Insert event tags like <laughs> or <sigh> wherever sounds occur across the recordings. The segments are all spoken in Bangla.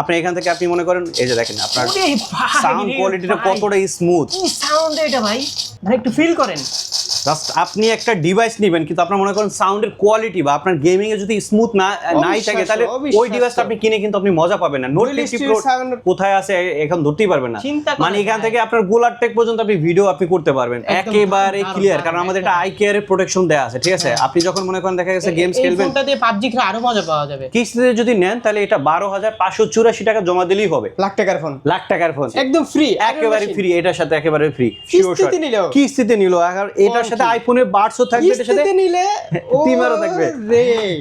আপনি এখান থেকে আপনি মনে করেন এই যে দেখেন আপনার সাউন্ড কোয়ালিটিটা কতটা স্মুথ কি সাউন্ড এটা ভাই? ভাই একটু ফিল করেন। জাস্ট আপনি একটা ডিভাইস নেবেন কিন্তু আপনার মনে করেন সাউন্ডের কোয়ালিটি বা আপনার গেমিং এ যদি স্মুথ না নাই থাকে তাহলে ওই ডিভাইসটা আপনি কিনে কিন্তু আপনি মজা পাবেন না। নোট Dual প্রো কোথায় আছে এখন ধরতেই পারবেন না। মানে এখান থেকে আপনার গোলার টেক পর্যন্ত আপনি ভিডিও আপনি করতে পারবেন। একেবারে ক্লিয়ার কারণ আমাদের। এটা আই কেয়ারের প্রোটেকশন দেওয়া আছে ঠিক আছে? আপনি যখন মনে করেন দেখা গেছে গেমস খেলবেন ফোনটা দিয়ে পাবজি খেলে আরও মজা পাওয়া যাবে। কিস্তিতে যদি নেন তাহলে এটা বারো হাজার পাঁচশো চুরাশি টাকা জমা দিলেই হবে। লাখ টাকার ফোন লাখ টাকার ফোন একদম ফ্রি একেবারে ফ্রি এটার সাথে একেবারে ফ্রি কিস্তিতে নিলেও? কিস্তিতে নিল এটার সাথে আইফোনের বার্ডসও থাকবে এটার সাথে নিলে? <laughs> টিমারও থাকবে।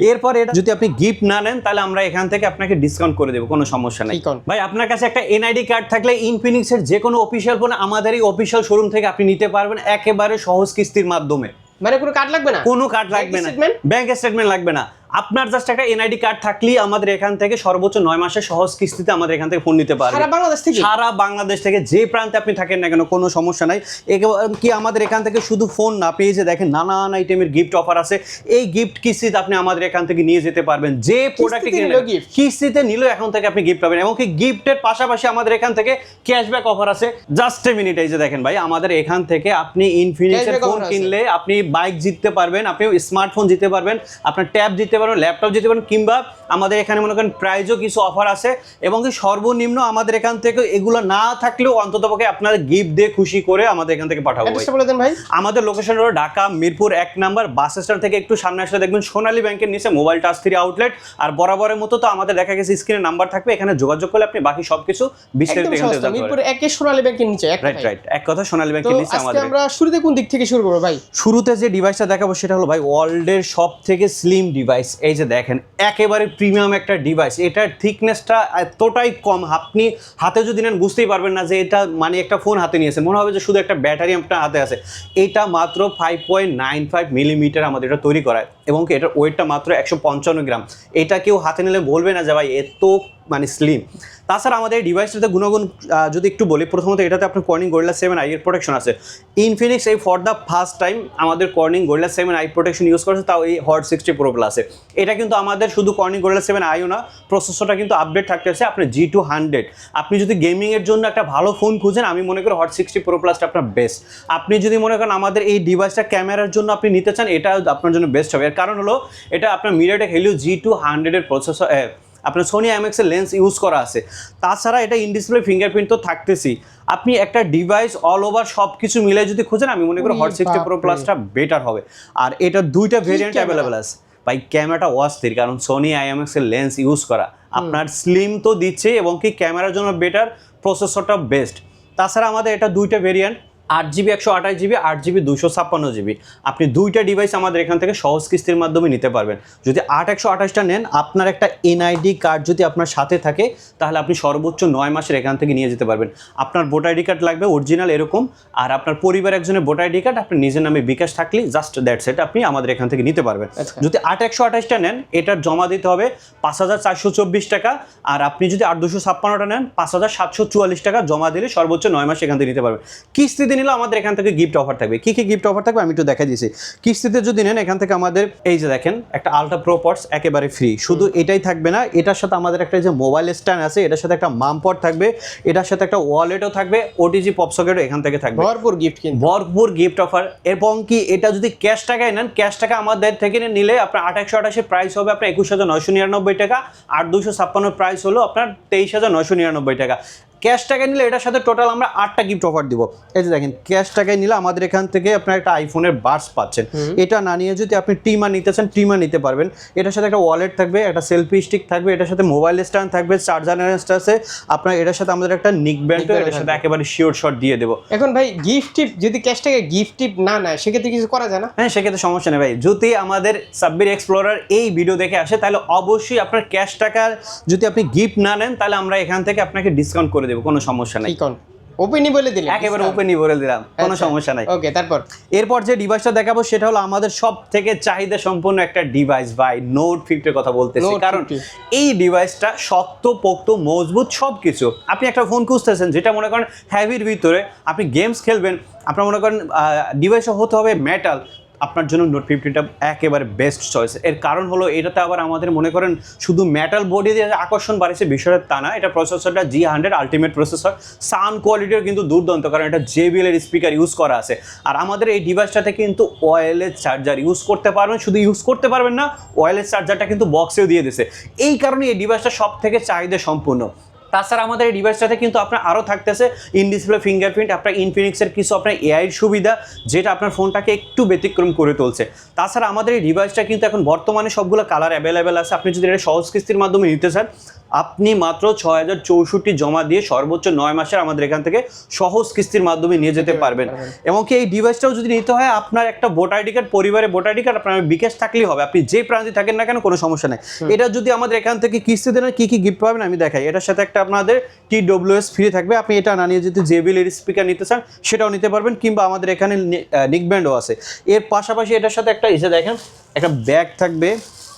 এরপর এটা যদি আপনি গিফট না নেন তাহলে আমরা এখান থেকে আপনাকে ডিসকাউন্ট করে দেবো কোনো সমস্যা নাই। ভাই আপনার কাছে একটা এনআইডি কার্ড থাকলে ইনফিনিক্স এর যে কোনো অফিসিয়াল ফোন আমাদের এই অফিসিয়াল শোরুম থেকে আপনি নিতে পারবেন একেবারে সহজ কিস্তির মাধ্যমে। মানে কোনো কার্ড লাগবে না? কোনো কার্ড লাগবে না। ব্যাংক স্টেটমেন্ট লাগবে না। আপনার জাস্ট একটা এনআইডি কার্ড থাকলেই আমাদের এখান থেকে সর্বোচ্চ নয় মাসের সহজ কিস্তিতে আমাদের এখান থেকে ফোন নিতে সারা বাংলাদেশ থেকে? সারা বাংলাদেশ থেকে যে প্রান্তে আপনি থাকেন না কেন কোনো সমস্যা নাই। কি আমাদের এখান থেকে শুধু ফোন না এই যে দেখেন নানান আইটেমের গিফট অফার আছে এই গিফট কিস্তিতে আপনি আমাদের এখান থেকে নিয়ে যেতে পারবেন। যে প্রোডাক্ট কিস্তিতে নিলেও এখন থেকে আপনি গিফট পাবেন। এমনকি গিফটের পাশাপাশি আমাদের এখান থেকে ক্যাশব্যাক অফার আছে। জাস্ট এ মিনিট এই যে দেখেন ভাই আমাদের এখান থেকে আপনি ইনফিনিক্সের ফোন কিনলে আপনি বাইক জিততে পারবেন আপনি স্মার্টফোন জিততে পারবেন আপনার ট্যাব জিততে পারবেন ল্যাপটপ জিততে পারবেন কিংবা আমাদের এখানে মনে করেন প্রাইজও কিছু অফার আছে এবং কি সর্বনিম্ন আমাদের এখান থেকে এগুলো না থাকলেও অন্ততপক্ষে আপনার গিফট দিয়ে খুশি করে আমাদের এখান থেকে পাঠাবো ভাই। আমাদের লোকেশন হলো ঢাকা মিরপুর এক নাম্বার বাস স্ট্যান্ড থেকে একটু সামনে আসলে দেখবেন সোনালী ব্যাংকের নিচে মোবাইল টাচ থ্রি আউটলেট আর বরাবরের মতো তো আমাদের দেখা গেছে স্ক্রিনে নাম্বার থাকবে এখানে যোগাযোগ করলে আপনি বাকি সবকিছু বিস্তারিত এখান থেকে মিরপুর একে সোনালী ব্যাংকের নিচে এক রাইট রাইট এক কথা সোনালী ব্যাংকের নিচে আজকে আমাদের। আমরা শুরুতে কোন দিক থেকে শুরু করব ভাই? শুরুতে যে ডিভাইসটা দেখাবো সেটা হলো ভাই ওয়ার্ল্ডের সব থেকে স্লিম ডিভাইস এই যে দেখেন, একেবারে প্রিমিয়াম একটা ডিভাইস এটার থিকনেসটা এতটাই কম। আপনি হাতে যদি নেন, বুঝতেই পারবেন না যে এটা মানে একটা ফোন হাতে নিয়েছেন মনে হবে যে শুধু একটা ব্যাটারি আপনার হাতে আছে। এটা মাত্র five point nine five millimetre আমাদের এটা তৈরি করায়। এবং এটার ওয়েটটা মাত্র একশো পঞ্চান্ন গ্রাম। এটা কেউ হাতে নিলে বলবে না যে, ভাই, এত মানে স্লিম তাছাড়া আমাদের ডিভাইসটাতে গুণগুণ যদি একটু বলি, প্রথমত এটাতে আপনার Corning Gorilla seven I protection আছে। ইনফিনিক্স এই ফর দ্য ফার্স্ট টাইম আমাদের Corning Gorilla seven I protection use করেছে, তাও এই হট সিক্সটি প্রো প্লাসে এটা কিন্তু আমাদের শুধু কর্নিং গরিলা সেভেন আইও না প্রসেসরটা কিন্তু আপডেট থাকতেছে আপনার জি টু হান্ড্রেড আপনি যদি গেমিংয়ের জন্য একটা ভালো ফোন খুঁজেন, আমি মনে করি হট সিক্সটি প্রো প্লাসটা আপনার বেস্ট আপনি যদি মনে করেন আমাদের এই ডিভাইসটা ক্যামেরার জন্য আপনি নিতে চান, এটা আপনার জন্য বেস্ট হবে। এর কারণ হলো, এটা আপনার মিরাটেক হেলিও জি টু হান্ড্রেডের প্রসেসর আপনার সোনি এর লেন্স ইউজ করা আছে। তাছাড়া এটা ইনডিসপ্লে ফিঙ্গারপ্রিন্ট তো থাকতেছি। আপনি একটা ডিভাইস অল ওভার সব কিছু মিলে যদি খোঁজেন আমি মনে করি হট সিক্সটি প্রো প্লাসটা বেটার হবে। আর এটা দুইটা ভেরিয়েন্ট অ্যাভেলেবেল আছে। ভাই ক্যামেরাটা অস্থির কারণ সোনি আইএমএক্স এর লেন্স ইউজ করা। আপনার স্লিম তো দিচ্ছে এবং কি ক্যামেরার জন্য বেটার প্রসেসরটা বেস্ট তাছাড়া আমাদের এটা দুইটা ভেরিয়েন্ট আট জিবি একশো আঠাশ জিবি আট জিবি দুশো ছাপ্পান্ন জিবি। আপনি দুইটা ডিভাইস আমাদের এখান থেকে সহজ কিস্তির মাধ্যমে নিতে পারবেন। যদি আট একশো আঠাশটা নেন আপনার একটা এনআইডি কার্ড যদি আপনার সাথে থাকে তাহলে আপনি সর্বোচ্চ নয় মাসের এখান থেকে নিয়ে যেতে পারবেন। আপনার ভোটার আইডি কার্ড লাগবে অরিজিনাল এরকম আর আপনার পরিবার একজনের ভোটার আইডি কার্ড আপনি নিজের নামে বিকাশ থাকলে জাস্ট দ্যাট সেট আপনি আমাদের এখান থেকে নিতে পারবেন। আচ্ছা। যদি আট একশো আঠাশটা নেন এটার জমা দিতে হবে পাঁচ হাজার চারশো চব্বিশ টাকা আর আপনি যদি আট দুশো ছাপ্পান্নটা নেন পাঁচ হাজার সাতশো চুয়াল্লিশ টাকা জমা দিলে সর্বোচ্চ নয় মাস এখান থেকে নিতে পারবেন। কিস্তিতে নিলে আমাদের এখান থেকে গিফট অফার থাকবে। কি কি গিফট অফার থাকবে আমি একটু দেখা দিয়েছি কিস্তিতে যদি নেন এখান থেকে আমাদের এই যে দেখেন একটা আলট্রা প্রো পটস একেবারে ফ্রি শুধু এটাই থাকবে না এটার সাথে আমাদের একটা যে মোবাইল স্ট্যান্ড আছে এটার সাথে একটা মাম পট থাকবে এটার সাথে একটা ওয়ালেটও থাকবে ওটিজি পপ সকেটও এখান থেকে থাকবে। ভরপুর গিফট কিন্তু। ভরপুর গিফট অফার এবং কি এটা যদি ক্যাশ টাকায় নেন ক্যাশ টাকা আমাদের থেকে নিলে আপনার আঠাশশো আঠাশের প্রাইস হবে আপনার একুশ হাজার নয়শো নিরানব্বই টাকা আর দুশো ছাপ্পান্ন প্রাইস হলো আপনার তেইশ হাজার নয়শো নিরানব্বই টাকা। ক্যাশ টাকায় নিলে এটার সাথে টোটাল আমরা আটটা গিফট অফার দিব। এই যে দেখেন ক্যাশ টাকায় নিলে আমাদের এখান থেকে আপনার একটা আইফোনের বার্স পাচ্ছেন। এটা না নিয়ে যদি আপনি টিমা নিতে চান টিমা নিতে পারবেন। এটার সাথে একটা ওয়ালেট থাকবে একটা সেলফি স্টিক থাকবে এটার সাথে মোবাইল স্ট্যান্ড থাকবে চার্জার আছে আপনার এটার সাথে আমাদের একটা নিক ব্যান্ড এটার সাথে একেবারে শিওর শট দিয়ে দেবো। এখন ভাই গিফট টিপ যদি ক্যাশ টাকা গিফট টিপ না নেয় সেক্ষেত্রে কিছু করা যায় না? হ্যাঁ সেক্ষেত্রে সমস্যা নেই ভাই। যদি আমাদের সাব্বির এক্সপ্লোরার এই ভিডিও দেখে আসে তাহলে অবশ্যই আপনার ক্যাশ টাকার যদি আপনি গিফট না নেন তাহলে আমরা এখান থেকে আপনাকে ডিসকাউন্ট করে দেবো কোনো সমস্যা নেই। ওপেনই বলে দিলে একেবারে ওপেনই বলে দিলাম কোনো সমস্যা নাই। ওকে তারপর? এরপর যে ডিভাইসটা দেখাবো সেটা হলো আমাদের সব থেকে চাহিদা সম্পন্ন একটা ডিভাইস ভাই নোট ফিফটির কথা বলতেছি। কারণ এই ডিভাইসটা শক্ত পোক্ত মজবুত সব কিছু আপনি একটা ফোন খুঁজতেছেন যেটা মনে করেন হ্যাভির ভিতরে আপনি গেমস খেলবেন আপনার মনে করেন ডিভাইসও হতে হবে মেটাল আপনার জন্য নোট ফিফটিটা একেবারে বেস্ট চয়েস এর কারণ হলো, এটাতে আবার আমাদের মনে করেন, শুধু মেটাল বডি দিয়ে আকর্ষণ বাড়িয়েছে, বিষয়টা তা না, এটা প্রসেসরটা G hundred ultimate processor sound কোয়ালিটিও কিন্তু দুর্দান্ত, কারণ এটা জেবিএল এর স্পিকার ইউজ করা আছে। আর আমাদের এই ডিভাইসটাতে কিন্তু ওয়্যারলেস চার্জার ইউজ করতে পারবেন, শুধু ইউজ করতে পারবেন না ওয়্যারলেস চার্জারটা কিন্তু বক্সেও দিয়ে দিছে এই কারণে এই ডিভাইসটা সব থেকে চাহিদা সম্পূর্ণ তাছাড়া আমাদের এই ডিভাইসটাতে কিন্তু আপনার আরও থাকতেছে ইনডিসপ্লে ফিঙ্গারপ্রিন্ট আপনার ইনফিনিক্সের কিছু আপনার এআইয়ের সুবিধা, যেটা আপনার ফোনটাকে একটু ব্যতিক্রম করে তুলছে। তাছাড়া আমাদের এই ডিভাইসটা কিন্তু এখন বর্তমানে সবগুলো কালার অ্যাভেলেবেল আছে। আপনি যদি এটা সহজ কিস্তির মাধ্যমে নিতে চান আপনি মাত্র ছয় হাজার চৌষট্টি জমা দিয়ে সর্বোচ্চ নয় মাসের আমাদের এখান থেকে সহজ কিস্তির মাধ্যমে নিয়ে যেতে পারবেন। এবং কি এই ডিভাইসটাও যদি নিতে হয় আপনার একটা ভোটার আইডি কার্ড পরিবারে ভোটার আইডি কার্ড আপনার বিকাশ থাকলেই হবে। আপনি যে প্রান্তে থাকেন না কেন কোনো সমস্যা নেই। এটা যদি আমাদের এখান থেকে কিস্তি দেন কি কি গিফট পাবেন আমি দেখাই। এটার সাথে একটা আপনাদের টি ডব্লিউএস ফ্রি থাকবে। আপনি এটা না নিয়ে যদি জেবিএল এর স্পিকার নিতে চান সেটাও নিতে পারবেন কিংবা আমাদের এখানে নিক ব্যান্ডও আছে। এর পাশাপাশি এটার সাথে একটা এসে দেখেন একটা ব্যাগ থাকবে।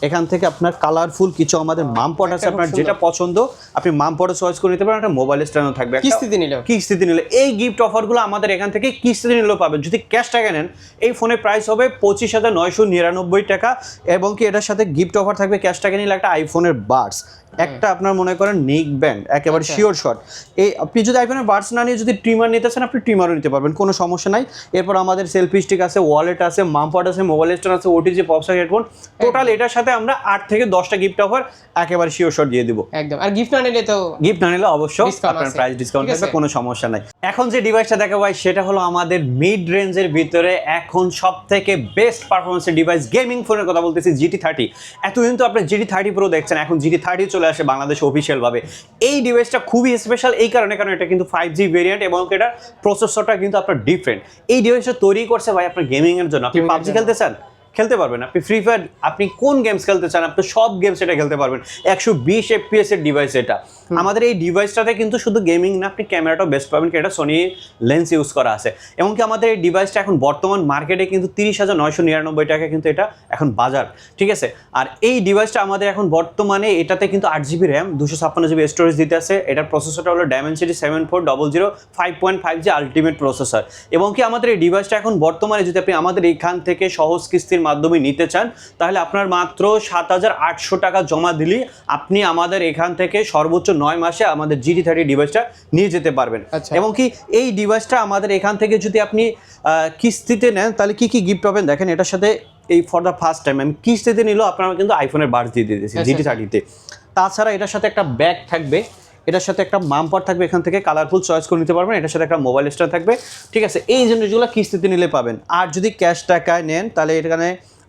এখান থেকে আপনার কালারফুল কিছু আমাদের মাম পট আছে আপনার যেটা পছন্দ আপনি মাম পটে চয়েস করে নিতে পারেন একটা মোবাইল স্ট্যান্ডও থাকবে। কিস্তিতে নিলে কিস্তিতে নিলে এই গিফট অফারগুলো আমাদের এখান থেকে কিস্তিতে নিলেও পাবেন। যদি ক্যাশ টাকা নেন এই ফোনের প্রাইস হবে পঁচিশ হাজার নয়শো নিরানব্বই টাকা এবং কি এটার সাথে গিফট অফার থাকবে ক্যাশ টাকা নিলে একটা আইফোনের বাডস একটা আপনার মনে করেন নিক ব্যান্ড একেবারে আচ্ছা। Sure shot. এই আপনি যদি আইফোনের বাডস না নিয়ে যদি ট্রিমার নিতে চান আপনি ট্রিমারও নিতে পারবেন কোনো সমস্যা নাই। এরপর আমাদের সেলফি স্টিক আছে ওয়ালেট আছে মামপট আছে মোবাইল স্ট্যান্ড আছে ওটিজি পপসার হেডফোন টোটাল এটার সাথে আমরা আট থেকে দশটা গিফট অফার একেবারে শিওর শট দিয়ে দিব। একদম। আর গিফট না নিলে তো গিফট না নিলে অবশ্য আপনার প্রাইস ডিসকাউন্ট থাকবে কোনো সমস্যা নাই। এখন যে ডিভাইসটা দেখা ভাই সেটা হলো আমাদের মিড রেঞ্জের ভিতরে এখন সব থেকে বেস্ট পারফরমেন্সের ডিভাইস গেমিং ফোনের কথা বলতেছি জিটি থার্টি এতদিন তো আপনি জিটি থার্টি প্রো দেখছেন এখন জিটি থার্টি চলে আসে বাংলাদেশ অফিসিয়াল ভাবে। এই ডিভাইসটা খুবই স্পেশাল এই কারণে কারণ এটা কিন্তু ফাইভ জি ভেরিয়েন্ট এবং এটা প্রসেসরটা কিন্তু আপনার ডিফারেন্ট এই ডিভাইসটা তৈরি করছে ভাই আপনার গেমিং এর জন্য। আপনি পাবজি খেলতে চান? খেলতে পারবেন। আপনি ফ্রি ফায়ার আপনি কোন গেমস খেলতে চান আপনি সব গেমস এটা খেলতে পারবেন। একশো বিশ এফপিএস এর ডিভাইস এটা। আমাদের এই ডিভাইসটাতে কিন্তু শুধু গেমিং না আপনি ক্যামেরাটাও বেস্ট পাবেন এটা সোনি লেন্স ইউজ করা আছে। এমনকি আমাদের এই ডিভাইসটা এখন বর্তমান মার্কেটে কিন্তু তিরিশ হাজার নয়শো নিরানব্বই টাকা কিন্তু এটা এখন বাজার। ঠিক আছে? আর এই ডিভাইসটা আমাদের এখন বর্তমানে এটাতে কিন্তু আট জিবি র্যাম দুশো ছাপ্পান্ন জিবি স্টোরেজ দিতে আছে। এটার প্রসেসরটা হলো Dimensity seven four double zero five point five G ultimate processor এবং কি আমাদের এই ডিভাইসটা এখন বর্তমানে যদি আপনি আমাদের এখান থেকে সহজ কিস্তির মাধ্যমে নিতে চান তাহলে আপনার মাত্র সাত হাজার আটশো টাকা জমা দিলেই আপনি আমাদের এখান থেকে সর্বোচ্চ নয় মাসে আমাদের জিটি থার্টি ডিভাইসটা নিয়ে যেতে পারবেন আচ্ছা। এবং কি এই ডিভাইসটা আমাদের এখান থেকে যদি আপনি আহ, কিস্তিতে নেন তাহলে কি কি গিফট পাবেন দেখেন এটার সাথে এই ফর দ্য ফার্স্ট টাইম আমি কিস্তিতে নিলেও আপনারা কিন্তু আইফোনের বার্স দিয়ে আচ্ছা, জিটি। থার্টিতে তাছাড়া এটার সাথে একটা ব্যাগ থাকবে এটার সাথে একটা মামপার থাকবে এখান থেকে কালারফুল চয়েস করে নিতে পারবেন, এটার সাথে একটা মোবাইল স্টার থাকবে। ঠিক আছে, এই জিনিসগুলো কিস্তিতে নিলে পাবেন। আর যদি ক্যাশ টাকায় নেন, তাহলে এখানে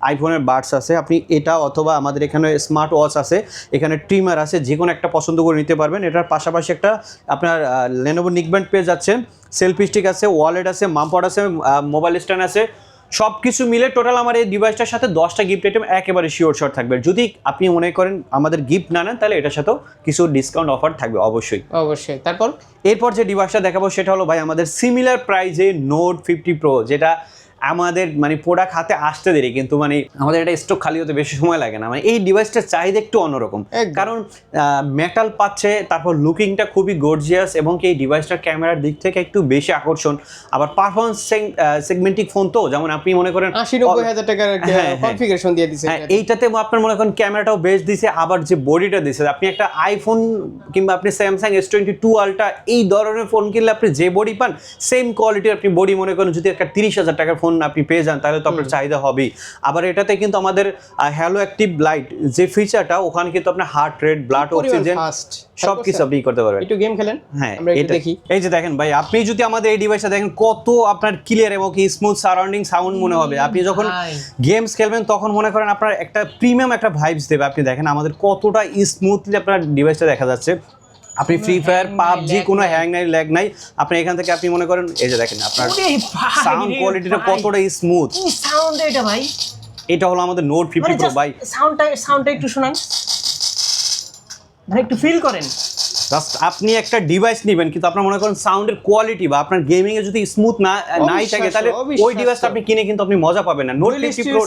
আইফোনের বাডস আছে। আপনি এটা অথবা আমাদের এখানে স্মার্ট ওয়াচ আছে, এখানে ট্রিমার আছে যে কোনো একটা পছন্দ করে নিতে পারবেন। এটার পাশাপাশি একটা আপনার লেনোভো নিকব্যান্ড পেয়ে যাচ্ছে সেলফি স্টিক আছে ওয়ালেট আছে মামপট আছে মোবাইল স্ট্যান্ড আছে। সব কিছু মিলে টোটাল আমার এই ডিভাইসটার সাথে দশটা গিফট আইটেম একেবারে শিওর শর্ট থাকবে। যদি আপনি মনে করেন আমাদের গিফট না নেন তাহলে এটার সাথেও কিছু ডিসকাউন্ট অফার থাকবে অবশ্যই। অবশ্যই। তারপর? এরপর যে ডিভাইসটা দেখাবো সেটা হলো ভাই আমাদের সিমিলার প্রাইজে নোট ফিফটি প্রো যেটা আমাদের মানে প্রোডাক্ট হাতে আসতে দেরি কিন্তু মানে আমাদের এটা স্টক খালি হতে বেশি সময় লাগে না। মানে এই ডিভাইসটার চাহিদা একটু অন্যরকম। কারণ মেটাল পাচ্ছে তারপর লুকিংটা খুবই গর্জিয়াস এবং এই ডিভাইসটার ক্যামেরার দিক থেকে একটু বেশি আকর্ষণ। আবার পারফরমেন্স সেগমেন্টিক ফোন তো যেমন আপনি মনে করেন আশি নব্বই হাজার টাকার হ্যাঁ, হ্যাঁ। কনফিগারেশন দিয়ে দিছে হ্যাঁ এইটাতে আপনার মনে করেন ক্যামেরাটাও বেশ দিছে আবার যে বডিটা দিছে আপনি একটা আইফোন কিংবা আপনি স্যামসাং এস টোয়েন্টি টু আলটা এই ধরনের ফোন কিনলে আপনি যে বডি পান সেম কোয়ালিটির আপনি বডি মনে করেন যদি একটা তিরিশ হাজার টাকার ফোন আপনি পেয়ে যান তাহলে তো আপনার চাহিদা হবেই। আবার এটাতে কিন্তু আমাদের হ্যালো অ্যাক্টিভ লাইট যে ফিচারটা ওখানে কিন্তু আপনার heart rate blood oxygen fast সব কিছু আপনি করতে পারবেন। একটু গেম খেলেন হ্যাঁ এটা দেখি। এই যে দেখেন ভাই আপনি যদি আমাদের এই ডিভাইসটা দেখেন কত আপনার ক্লিয়ার এবং কি স্মুথ সারাউন্ডিং সাউন্ড মনে হবে। আপনি যখন। গেমস খেলবেন তখন মনে করেন আপনার একটা প্রিমিয়াম একটা ভাইবস দেবে। আপনি দেখেন আমাদের কতটা স্মুথলি আপনার ডিভাইসটা দেখা যাচ্ছে। আপনি ফ্রি ফায়ার পাবজি কোনো হ্যাং নাই ল্যাগ নাই। আপনি এখান থেকে আপনি মনে করেন এই যে দেখেন আপনার সাউন্ড কোয়ালিটিটা। কতটা স্মুথ কি সাউন্ড এটা ভাই? এটা হলো আমাদের নোট ফিফটি মানে প্রো ভাই। সাউন্ডটা সাউন্ডটা একটু শোনান। ভাই একটু ফিল করেন। জাস্ট আপনি একটা ডিভাইস নেবেন কিন্তু আপনার মনে করেন সাউন্ডের কোয়ালিটি বা আপনার গেমিং এ যদি স্মুথ না নাই থাকে তাহলে ওই ডিভাইসটা আপনি কিনে কিন্তু আপনি মজা পাবেন না। নোট ফিফটি প্রো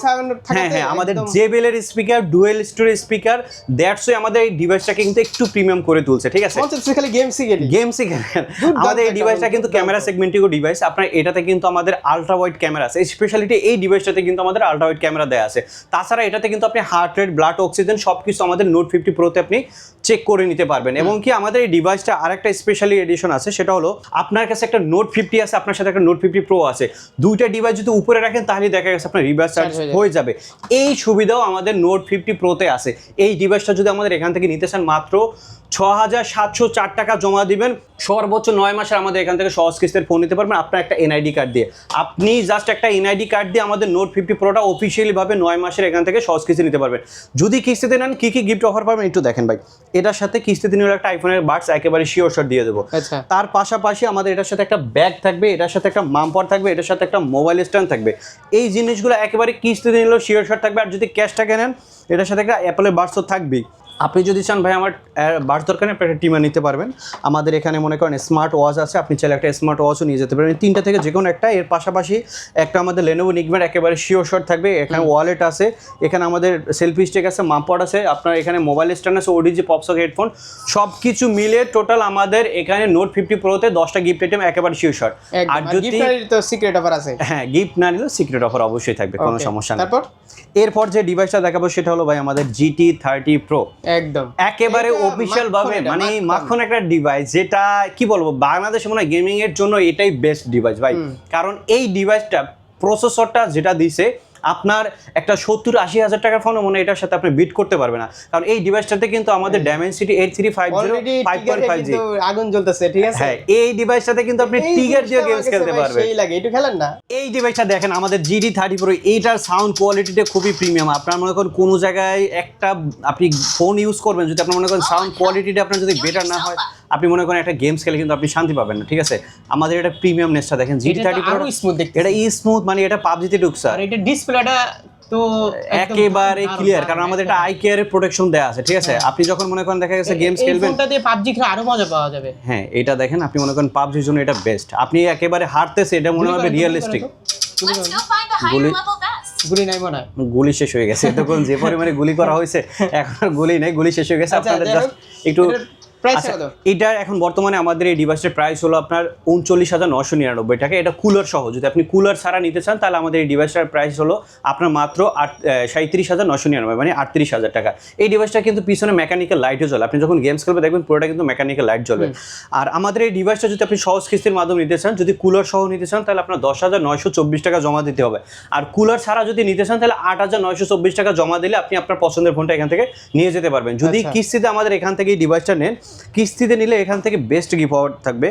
হ্যাঁ হ্যাঁ আমাদের একদম- জেবেলের speaker dual stereo speaker that's ওই আমাদের এই ডিভাইসটাকে কিন্তু একটু প্রিমিয়াম করে তুলছে ঠিক আছে? খালি গেম শিখেলি গেমসই আমাদের এই ডিভাইসটা কিন্তু ক্যামেরা সেগমেন্টিকো ডিভাইস আপনার এটাতে কিন্তু আমাদের আলট্রা ওয়াইড ক্যামেরা আছে স্পেশালিটি এই ডিভাইসটাতে কিন্তু আমাদের আলট্রা ওয়াইড ক্যামেরা দেওয়া আছে। তাছাড়া এটাতে কিন্তু আপনি হার্ট রেট ব্লাড অক্সিজেন সব কিছু আমাদের নোট ফিফটি প্রোতে আপনি চেক করে নিতে পারবেন। এবং কি আমাদের এই ডিভাইসটা আরেকটা স্পেশালি এডিশন আছে সেটা হলো আপনার কাছে একটা নোট ফিফটি আছে আপনার সাথে একটা নোট ফিফটি প্রো আছে। দুইটা ডিভাইস যদি উপরে রাখেন তাহলে দেখা গেছে আপনার রিভার্স চার্জ হয়ে যাবে। এই সুবিধাও আমাদের নোট ফিফটি প্রোতে আছে। এই ডিভাইসটা যদি আমাদের এখান থেকে নিতে চান মাত্র ছ হাজার সাতশো চার টাকা জমা দিবেন। সর্বোচ্চ নয় মাসের আমাদের এখান থেকে সহজ কিস্তের ফোন নিতে পারবেন আপনার একটা এনআইডি কার্ড দিয়ে। আপনি জাস্ট একটা এনআইডি কার্ড দিয়ে আমাদের নোট ফিফটি প্রোটা অফিসিয়ালি ভাবে নয় মাসের এখান থেকে সহজ কিস্তি নিতে পারবেন। যদি কিস্তিতে নেন কী কী গিফট অফার পাবেন একটু দেখেন ভাই। এটার সাথে কিস্তিতে দিনের একটা আইফোনের বার্ডস একেবারে শিওর শট দিয়ে দেবো। আচ্ছা। তার পাশাপাশি আমাদের এটার সাথে একটা ব্যাগ থাকবে এটার সাথে একটা মাম্পার থাকবে এটার সাথে একটা মোবাইল স্ট্যান্ড থাকবে। এই জিনিসগুলো একেবারে কিস্তিতে নিলেও শিওর শট থাকবে। আর যদি ক্যাশটা কেনেন এটার সাথে একটা অ্যাপেলের বার্স তো থাকবেই। আপনি যদি চান ভাই আমার বার্স দরকার আপনি একটা টিমার নিতে পারবেন। আমাদের এখানে মনে করেন স্মার্ট ওয়াচ আছে আপনি চাইলে একটা স্মার্ট ওয়াচও নিয়ে যেতে পারেন। তিনটা থেকে যে কোনো একটা এর পাশাপাশি একটা আমাদের লেনোভো নিগমের একেবারে শিওর শট থাকবে এখানে ওয়ালেট আছে এখানে আমাদের সেলফি স্টিক আছে মাম্পট আছে আপনার এখানে মোবাইল স্ট্যান্ড আছে ওডিজি পপসক হেডফোন সব কিছু মিলে টোটাল আমাদের এখানে নোট ফিফটি প্রোতে দশটা গিফট আইটেম একেবারে শিওর শট আর আর যদি সিক্রেট অফার আছে। হ্যাঁ গিফট না নিলেও সিক্রেট অফার অবশ্যই থাকবে কোনো সমস্যা নেই। তারপর? এরপর যে ডিভাইসটা দেখাবো সেটা হলো ভাই আমাদের জিটি থার্টি প্রো একদম। একেবারে অফিসিয়াল ভাবে মানে মাখন। মাখন একটা ডিভাইস যেটা কি বলব বাংলাদেশে মনে হয় গেমিং এর জন্য এটাই বেস্ট ডিভাইস ভাই। কারণ এই ডিভাইসটা প্রসেসরটা যেটা দিছে আপনার একটা সত্তর আশি হাজার টাকার ফোন মনে এটার সাথে আপনি বিট করতে পারবে না। কারণ এই ডিভাইসটাতে কিন্তু আমাদের Dimensity eight three five zero five point five G আগুন জ্বলতেছে ঠিক আছে? হ্যাঁ এই ডিভাইসটাতে কিন্তু আপনি টিগার দিয়ে গেমস খেলতে পারবেন। সেই লাগে একটু খেলেন না। এই ডিভাইসটা দেখেন আমাদের জিডি থার্টি প্রো এইটার সাউন্ড কোয়ালিটিটা খুবই প্রিমিয়াম আপনার মনে করেন কোনো জায়গায় একটা আপনি ফোন ইউজ করবেন যদি আপনার মনে করেন সাউন্ড কোয়ালিটিটা আপনার যদি বেটার না হয় আপনি মনে করেন একটা গেমস খেলে কিন্তু আপনি শান্তি পাবেন না ঠিক আছে? আমাদের এটা প্রিমিয়ামনেসটা দেখেন জিডি এটা থার্টি প্রো স্মুথ এটা ই স্মুথ মানে এটা পাবজিতে ঢুকছে। আর এটা তো একেবারে ক্লিয়ার কারণ আমাদের এটা আই কেয়ারের প্রোটেকশন দেওয়া আছে ঠিক আছে? আপনি যখন মনে করেন দেখা গেছে গেমস খেলবেন ফোনটা দিয়ে পাবজি খেলে আরও মজা পাওয়া যাবে। হ্যাঁ এটা দেখেন আপনি মনে করেন পাবজির জন্য এটা বেস্ট আপনি একেবারে হারতেছে এটা মনে হবে রিয়েলিস্টিক vest. গুলি নাই মনে গুলি শেষ হয়ে গেছে। তখন যে পরিমাণে গুলি করা হয়েছে এখন আর গুলি নেই গুলি শেষ হয়ে গেছে। আচ্ছা, আপনাদের জাস্ট একটু এটার আচ্ছা? এটার এখন বর্তমানে আমাদের এই ডিভাইসের প্রাইস হলো আপনার উনচল্লিশ হাজার নশো নিরানব্বই টাকা। এটা কুলার সহ যদি আপনি কুলার ছাড়া নিতে চান তাহলে আমাদের এই ডিভাইসটার প্রাইস হলো আপনার মাত্র আট সাঁত্রিশ হাজার নশো নিরানব্বই মানে আটত্রিশ হাজার টাকা। এই ডিভাইসটা কিন্তু পিছনে মেকানিক্যাল লাইটও জ্বলে। আপনি যখন গেমস খেলবে দেখবেন পুরোটা কিন্তু মেকানিক্যাল লাইট জ্বলবে আর আমাদের এই ডিভাইসটা যদি আপনি সহজ কিস্তির মাধ্যমে নিতে চান যদি কুলার সহ নিতে চান তাহলে আপনার দশ হাজার নয়শো চব্বিশ টাকা জমা দিতে হবে। আর কুলার ছাড়া যদি নিতে চান তাহলে আট হাজার নয়শো চব্বিশ টাকা জমা দিলে আপনি আপনার পছন্দের ফোনটা এখান থেকে নিয়ে যেতে পারবেন। যদি আচ্ছা। কিস্তিতে আমাদের এখান থেকে এই ডিভাইসটা নেন কিস্তিতে নিলে এখান থেকে বেস্ট গিফট পাওয়ার থাকবে।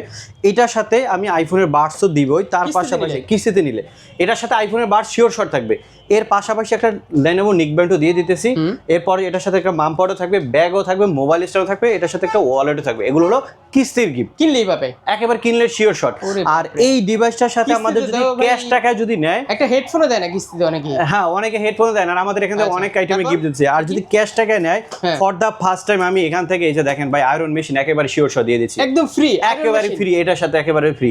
এটার সাথে আমি আইফোনের বার্স তো দিবই তার পাশাপাশি কিস্তিতে নিলে। এটার সাথে আইফোনের বার্স শিওর শট থাকবে। এর পাশাপাশি একটা লেনোভো নিকব্যান্ডও দিয়ে দিতেছি। এরপর এটার সাথে একটা মামপডও থাকবে ব্যাগও থাকবে মোবাইল স্ট্যান্ডও থাকবে এটার সাথে একটা ওয়ালেটও থাকবে। এগুলো হলো কিস্তির গিফট কিনলেই পাবে। একেবারে কিনলে শিওর শট আর এই ডিভাইসটার সাথে আমাদের যদি ক্যাশ টাকায় যদি নেয় একটা হেডফোনও দেয় না কিস্তিতে অনেকে? হ্যাঁ অনেকে হেডফোন দেন আর আমাদের এখান থেকে আচ্ছা, অনেক আইটেমে গিফট দিচ্ছে। আর যদি ক্যাশ টাকায় নেয়। ফর দ্য ফার্স্ট টাইম আমি এখান থেকে এই যে দেখেন ভাই আয়রন মেশিন একেবারে শিওর শট দিয়ে দিচ্ছি। একদম ফ্রি একেবারে ফ্রি এটার সাথে একেবারে ফ্রি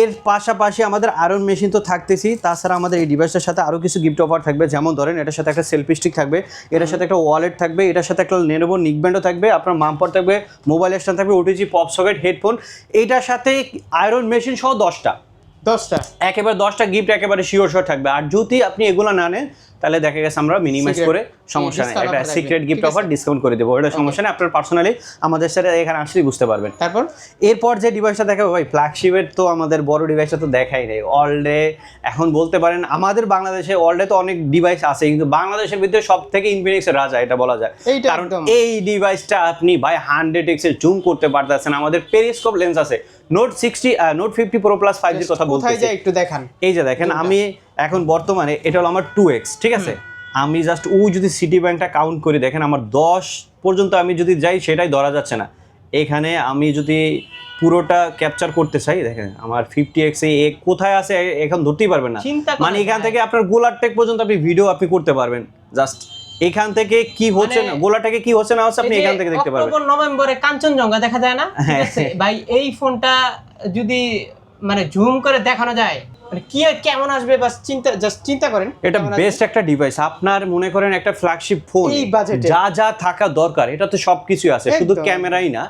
এর পাশাপাশি আমাদের আয়রন মেশিন তো থাকতেছি তাছাড়া আমাদের এই ডিভাইসটার সাথে আরও কিছু গিফট অফার থাকবে যেমন ধরেন এটার সাথে একটা সেলফি স্টিক থাকবে এটার সাথে একটা ওয়ালেট থাকবে এটার সাথে একটা নেনোভো নিকব্যান্ডও থাকবে আপনার মাম্পার থাকবে মোবাইল স্ট্যান্ড থাকবে ওটিজি পপ সকেট হেডফোন এটার সাথে আয়রন মেশিন সহ দশটা। দশটা। একেবারে দশটা গিফট একেবারে শিওর শট থাকবে। আর যদি আপনি এগুলো না নেন তাহলে দেখা গেছে আমরা মিনিমাইজ করে সমস্যা নেই। একটা সিক্রেট গিফট অফার ডিসকাউন্ট করে দেবো। এটা সমস্যা নেই। আপনার পার্সোনালি আমাদের সাথে এখানে আসলেই বুঝতে পারবেন। তারপর? এরপর যে ডিভাইসটা দেখাবো ভাই ফ্ল্যাগশিপের তো আমাদের বড় ডিভাইসটা তো দেখাই নেই। অলডে এখন বলতে পারেন আমাদের বাংলাদেশে অলডে তো অনেক ডিভাইস আছে কিন্তু বাংলাদেশের ভিতরে সব থেকে ইনফিনিক্সের রাজা এটা বলা যায়। কারণ। এই ডিভাইসটা আপনি ভাই হান্ড্রেড এক্সের জুম করতে পারতেছেন। আমাদের পেরিস্কোপ লেন্স আছে। Note sixty note fifty pro plus five জির কথা বলতে যায় একটু দেখান। এই যে দেখেন আমি এখন বর্তমানে এটা হলো আমার টু এক্স ঠিক আছে? আমি জাস্ট ও যদি সিটি ব্যাংকটা কাউন্ট করি দেখেন আমার দশ পর্যন্ত আমি যদি যাই সেটাই ধরা যাচ্ছে না। এখানে আমি যদি পুরোটা ক্যাপচার করতে চাই দেখেন আমার ফিফটি এক্স এ কোথায় আছে এখন ধরতেই পারবেন না। মানে এখান থেকে আপনার গোলার টেক পর্যন্ত আপনি ভিডিও আপনি করতে পারবেন জাস্ট এখান থেকে কি হচ্ছে না মানে- গোলাটাকে কি হচ্ছে না হচ্ছে আপনি এখান থেকে দেখতে পারবেন। অক্টোবর নভেম্বরে কাঞ্চনজঙ্ঘা দেখা যায় না? <laughs> হ্যাঁ। ভাই এই ফোনটা যদি মানে জুম করে দেখানো যায় মানে কি কেমন আসবে বাস চিন্তা জাস্ট চিন্তা করেন এটা বেস্ট একটা ডিভাইস আপনার মনে করেন একটা ফ্ল্যাগশিপ ফোন এই budget-এ। যা যা থাকা দরকার এটাতে সবকিছু আছে শুধু ক্যামেরাই না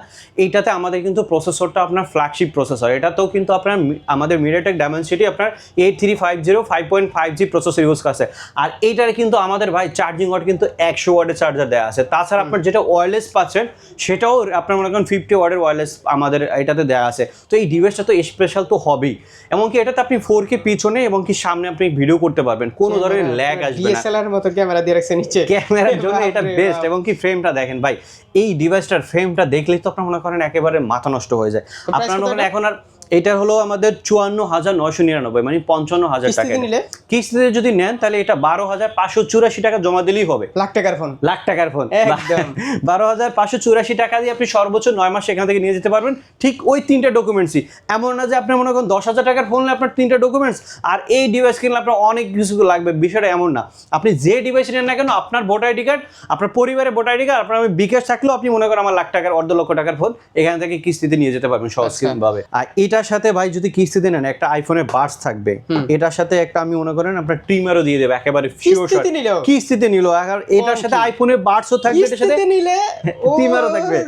এইটাতে আমাদের কিন্তু প্রসেসরটা আপনার ফ্ল্যাগশিপ প্রসেসর এটাতেও কিন্তু আপনার আমাদের মিডিয়াটেক ডায়মেনসিটি আপনার eight three five zero five point five G processor use করছে। আর এইটার কিন্তু আমাদের ভাই চার্জিং ওয়াট কিন্তু একশো ওয়ার্ডের চার্জার দেওয়া আছে। তাছাড়া আপনার যেটা ওয়্যারলেস পাচ্ছেন সেটাও আপনার মনে করেন ফিফটি ওয়ার্ডের ওয়্যারলেস আমাদের এটাতে দেওয়া আছে। তো এই ডিভাইসটা তো স্পেশাল তো হবেই। এমনকি এটাতে আপনি ফোর কে পিছনে এবং কি সামনে আপনি ভিডিও করতে পারবেন? কোনো ধরনের ল্যাগ আসবে না। ডিএসএলআর মতো ক্যামেরা দিয়ে রাখছে নিচে। ক্যামেরার জন্য এটা বেস্ট এবং কি ফ্রেমটা দেখেন ভাই এই ডিভাইসটার ফ্রেমটা দেখলেই তো আপনার মনে করেন একেবারে মাথা নষ্ট হয়ে যায়। আপনার মনে এখন আর এটা হলো আমাদের চুয়ান্ন হাজার নয়শো নিরানব্বই মানে পঞ্চান্ন হাজার টাকা নিলে? কিস্তিতে যদি নেন তাহলে এটা বারো হাজার পাঁচশো চুরাশি টাকা জমা দিলেই হবে। লাখ টাকার ফোন। লাখ টাকার ফোন। <laughs> বারো হাজার পাঁচশো চুরাশি টাকা দিয়ে আপনি সর্বোচ্চ নয় মাস এখান থেকে নিয়ে যেতে পারবেন। ঠিক ওই তিনটা ডকুমেন্টসই। এমন না যে আপনি মনে করেন দশ হাজার টাকার ফোন আপনার তিনটা ডকুমেন্টস আর এই ডিভাইস কিনলে আপনার অনেক কিছু লাগবে। বিষয়টা এমন না। আপনি যে ডিভাইস নেন না কেন আপনার ভোটার আইডি কার্ড আপনার পরিবারের ভোটার আইডি কার্ড আপনার আমি বিকাশ থাকলেও আপনি মনে করেন আমার লাখ টাকার অর্ধ লক্ষ টাকার ফোন এখান থেকে কিস্তিতে নিয়ে যেতে পারবেন সহজ আচ্ছা। ভাবে আর এটার সাথে ভাই যদি কিস্তিতে নেন একটা আইফোনের বার্স থাকবে। এটার সাথে একটা আমি মনে করেন আপনার ট্রিমারও দিয়ে দেবে একেবারে কিস্তিতে নিলেও? কিস্তিতে নিল আর এটার সাথে আইফোনের বার্সও থাকবে এটার সাথে নিলে? <laughs> টিমারও থাকবে।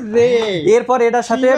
এরপর এটার সাথে।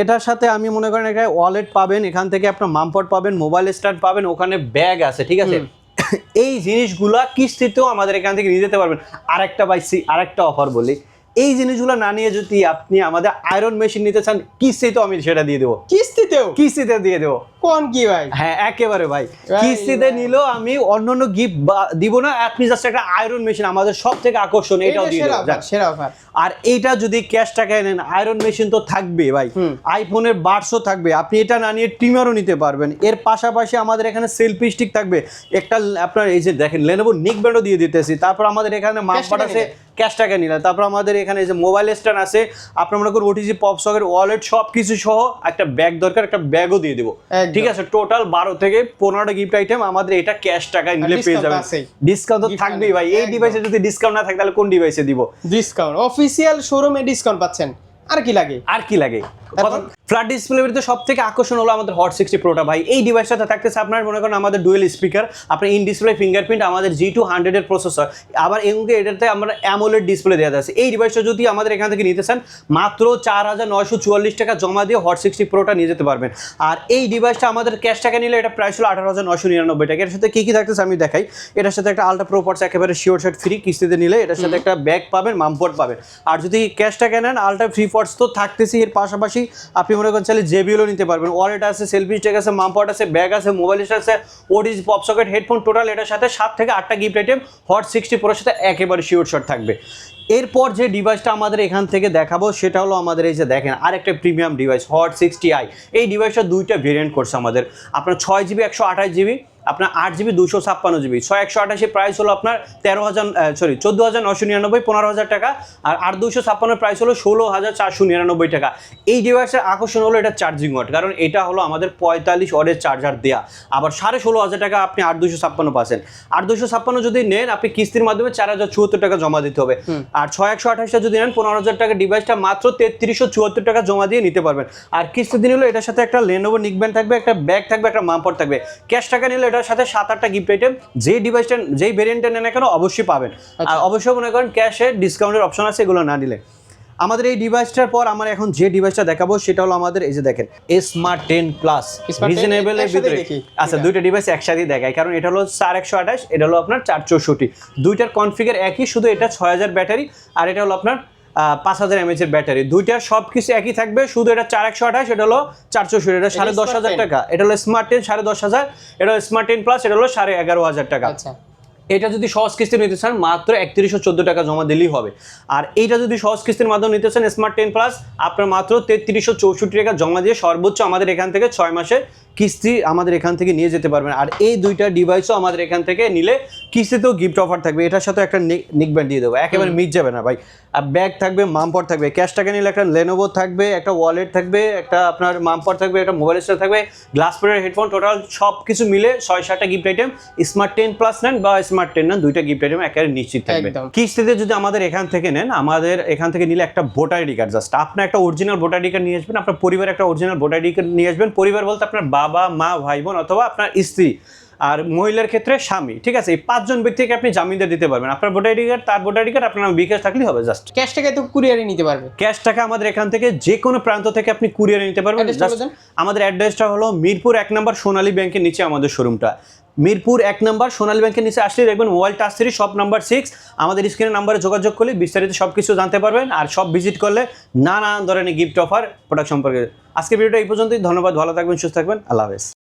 এটার সাথে আমি মনে করেন একটা ওয়ালেট পাবেন এখান থেকে আপনার মামপট পাবেন মোবাইল স্টার্ট পাবেন ওখানে ব্যাগ আছে ঠিক আছে? <laughs> এই জিনিসগুলা কিস্তিতেও আমাদের এখান থেকে নিয়ে যেতে পারবেন। আরেকটা বাইসি আরেকটা অফার বলি। এই জিনিসগুলো না নিয়ে যদি আপনি আমাদের আয়রন মেশিন নিতে চান কিস্তিতেও আমি সেটা দিয়ে দেবো। কিস্তিতেও? কিস্তিতে দিয়ে দেবো। কোন কি ভাই? হ্যাঁ একেবারে ভাই। কিস্তিতে নিলেও আমি অন্য অন্য গিফট দিব না আপনি জাস্ট একটা আয়রন মেশিন আমাদের সব থেকে আকর্ষণ এটাও এটা দিয়ে সেরা দেবো। আর এইটা যদি ক্যাশ টাকায় নেন আয়রন মেশিন তো থাকবে ভাই। আইফোনের বার্সও থাকবে। আপনি এটা না নিয়ে ট্রিমারও নিতে পারবেন। এর পাশাপাশি আমাদের এখানে সেলফি স্টিক থাকবে। একটা আপনার এই যে দেখেন লেনোভো নিক ব্যান্ডও দিয়ে দিতেছি। তারপর আমাদের এখানে মাছ নিলে? ক্যাশ টাকা নিলে। তারপর আমাদের এখানে যে মোবাইল স্ট্যান্ড আছে আপনার মনে করুন ওটিজি পপ সকের ওয়ালেট সব কিছু সহ একটা ব্যাগ দরকার একটা ব্যাগও দিয়ে দেবো। ঠিক আছে? টোটাল বারো থেকে পনেরোটা গিফট আইটেম আমাদের এটা ক্যাশ টাকায় নিলে পেয়ে যাবে যাবেন। ডিসকাউন্ট তো থাকবেই ভাই। এই। ডিভাইসে যদি ডিসকাউন্ট না থাকে তাহলে কোন ডিভাইসে দিব? ডিসকাউন্ট অফিসিয়াল শোরুমে ডিসকাউন্ট পাচ্ছেন। আর কি লাগে? আর কি লাগে? ফ্ল্যাট ডিসপ্লে ভিতরে সব থেকে আকর্ষণ হলো আমাদের হট সিক্সটি প্রোটা ভাই এই ডিভাইসটাতে থাকতেছে আপনার মনে করেন আমাদের ডুয়েল স্পিকার আপনার ইন ডিসপ্লে ফিঙ্গারপ্রিন্ট আমাদের জি টু হান্ড্রেডের প্রসেসর আবার এমনকি এটাতে আমরা অ্যামোলেড ডিসপ্লে দেওয়া আছে। এই ডিভাইসটা যদি আমাদের এখান থেকে নিতে চান মাত্র চার হাজার নয়শো চুয়াল্লিশ টাকা জমা দিয়ে হট সিক্সটি প্রোটা নিয়ে যেতে পারবেন। আর এই ডিভাইসটা আমাদের ক্যাশ টাকা নিলে এটা প্রাইস হলো আঠারো হাজার নয়শো নিরানব্বই টাকা। এর সাথে কী কী থাকতেছে আমি দেখাই। এটার সাথে একটা আলট্রা প্রো পার্টস একেবারে শিওর শার্ট ফ্রি কিস্তিতে নিলে। এটার সাথে একটা ব্যাগ পাবেন মামপট পাবেন। আর যদি ক্যাশ টাকা নেন আলট্রা ফ্রি পার্টস তো থাকতেছি, এর পাশাপাশি আপনি মনে করেন চাইলে জেবিএলও নিতে পারবেন। ওয়ালেট আছে সেলফি স্টেক আছে মামপট আছে ব্যাগ আছে মোবাইল আছে OTG pop socket headphone total এটার সাথে সাত থেকে আটটা গিফট আইটেম হট সিক্সটি প্রোর সাথে একেবারে শিওর শট থাকবে। এরপর যে ডিভাইসটা আমাদের এখান থেকে দেখাবো, সেটা হলো আমাদের এই যে দেখেন, আরেকটা premium device Hot sixty I এই ডিভাইসটা দুইটা ভেরিয়েন্ট করছে আমাদের। আপনার ছয় জিবি একশো আঠাশ জিবি আপনার আট জিবি দুশো ছাপ্পান্ন জিবি। ছয় একশো আঠাশি প্রাইস হলো আপনার তেরো হাজার সরি চোদ্দ হাজার নশো নিরানব্বই পনেরো হাজার টাকা। আর আট দুশো ছাপ্পান্ন প্রাইস হলো ষোলো হাজার চারশো নিরানব্বই টাকা। এই ডিভাইসের আকর্ষণ হলো এটা চার্জিং ওয়াট কারণ এটা হলো আমাদের পঁয়তাল্লিশ ওয়াটের চার্জার দেয়া। আবার সাড়ে ষোলো হাজার টাকা আপনি আট দুশো ছাপ্পান্ন পাচ্ছেন। আট দুশো ছাপ্পান্ন যদি নেন আপনি কিস্তির মাধ্যমে চার হাজার চুয়াত্তর টাকা জমা দিতে হবে। আর ছয় একশো আঠাশটা যদি নেন পনেরো হাজার টাকা ডিভাইসটা মাত্র তেত্রিশশো চুয়াত্তর টাকা জমা দিয়ে নিতে পারবেন। আর কিস্তি দিন হলো এটার সাথে একটা লেনোভো নিকব্যান্ড থাকবে একটা ব্যাগ থাকবে একটা মামপট থাকবে। ক্যাশ টাকা নিলে এটার সাথে সাত আটটা গিফট আইটেম যেই ডিভাইসটা যেই ভেরিয়েন্টটা নেন কেন অবশ্যই পাবেন। আর অবশ্যই মনে করেন ক্যাশে ডিসকাউন্টের অপশন আছে এগুলো না নিলে। আমাদের এই ডিভাইসটার পর আমার এখন যে ডিভাইসটা দেখাবো সেটা হলো আমাদের এই যে দেখেন Smart ten plus Smart 10 reasonable এর ভিতরে। আচ্ছা দুইটা ডিভাইস একসাথে দেখায় কারণ এটা হলো চার একশো আঠাশ এটা হলো আপনার চার চৌষট্টি দুইটার কনফিগার একই শুধু এটা ছয় হাজার ব্যাটারি আর এটা হলো আপনার পাঁচ হাজার এমএচ এর ব্যাটারি। দুইটার সব কিছু একই থাকবে শুধু এটা চার একশো আঠাশ এটা হলো চার চৌষট্টি এটা সাড়ে দশ হাজার টাকা। এটা হলো স্মার্ট টেন সাড়ে দশ হাজার এটা হলো স্মার্ট টেন প্লাস এটা হলো সাড়ে এগারো হাজার টাকা। আচ্ছা। এটা যদি সহজ কিস্তি নিতে চান মাত্র একত্রিশশো চোদ্দ টাকা জমা দিলেই হবে। আর এইটা যদি সহজ কিস্তির মাধ্যমে নিতে চান স্মার্ট টেন প্লাস আপনার মাত্র তেত্রিশশো চৌষট্টি টাকা জমা দিয়ে সর্বোচ্চ আমাদের এখান থেকে ছয় মাসে কিস্তি আমাদের এখান থেকে নিয়ে যেতে পারবেন। আর এই দুইটা ডিভাইসও আমাদের এখান থেকে নিলে কিস্তিতেও গিফট অফার থাকবে। এটার সাথে একটা নিক ব্যান্ড দিয়ে দেবো। একেবারে মিট যাবে না ভাই। আর ব্যাগ থাকবে মামপর থাকবে। ক্যাশ টাকা নিলে একটা লেনোভো থাকবে একটা ওয়ালেট থাকবে একটা আপনার মামপর থাকবে একটা মোবাইল স্টার থাকবে গ্লাস পেয়ার হেডফোন টোটাল সব কিছু মিলে ছয় সাতটা gift item Smart ten plus নেন বা স্মার্ট টেন নেন দুইটা গিফট আইটেম একেবারে নিশ্চিত থাকবে। কিস্তিতে যদি আমাদের এখান থেকে নেন আমাদের এখান থেকে নিলে একটা ভোটার আইডি কার্ড জাস্ট আপনার একটা অরিজিনাল ভোটার আইডি কার্ড নিয়ে আসবেন আপনার পরিবার একটা অরিজিনাল ভোটার আইডি কার্ড নিয়ে আসবেন। পরিবার বলতে আপনার বাবা মা ভাই বোন অথবা আপনার স্ত্রী আর মহিলার ক্ষেত্রে স্বামী ঠিক আছে? এই পাঁচজন ব্যক্তিকে আপনি জামিনদার দিতে পারবেন। আপনার ভোটার আইডি কার্ড তার ভোটার আইডি কার্ড আপনার নামে বিকাশ থাকলেই হবে জাস্ট। ক্যাশ টাকা তো কুরিয়ারে নিতে পারবে। ক্যাশ টাকা আমাদের এখান থেকে যে কোনো প্রান্ত থেকে আপনি কুরিয়ারে নিতে পারবেন। আমাদের অ্যাড্রেসটা হলো মিরপুর এক নম্বর সোনালী ব্যাংকের নিচে আমাদের শোরুমটা। মিরপুর এক নম্বর, সোনালী ব্যাংকের নিচে আসলে দেখবেন mobile touch three shop number six আমাদের স্ক্রিনের নাম্বারে যোগাযোগ করলে বিস্তারিত সব কিছু জানতে পারবেন আর সব ভিজিট করলে নানান ধরনের গিফট অফার প্রোডাক্ট সম্পর্কে। আজকে ভিডিওটা এই পর্যন্তই। ধন্যবাদ, ভালো থাকবেন, সুস্থ থাকবেন। আল্লাহ হাফেজ।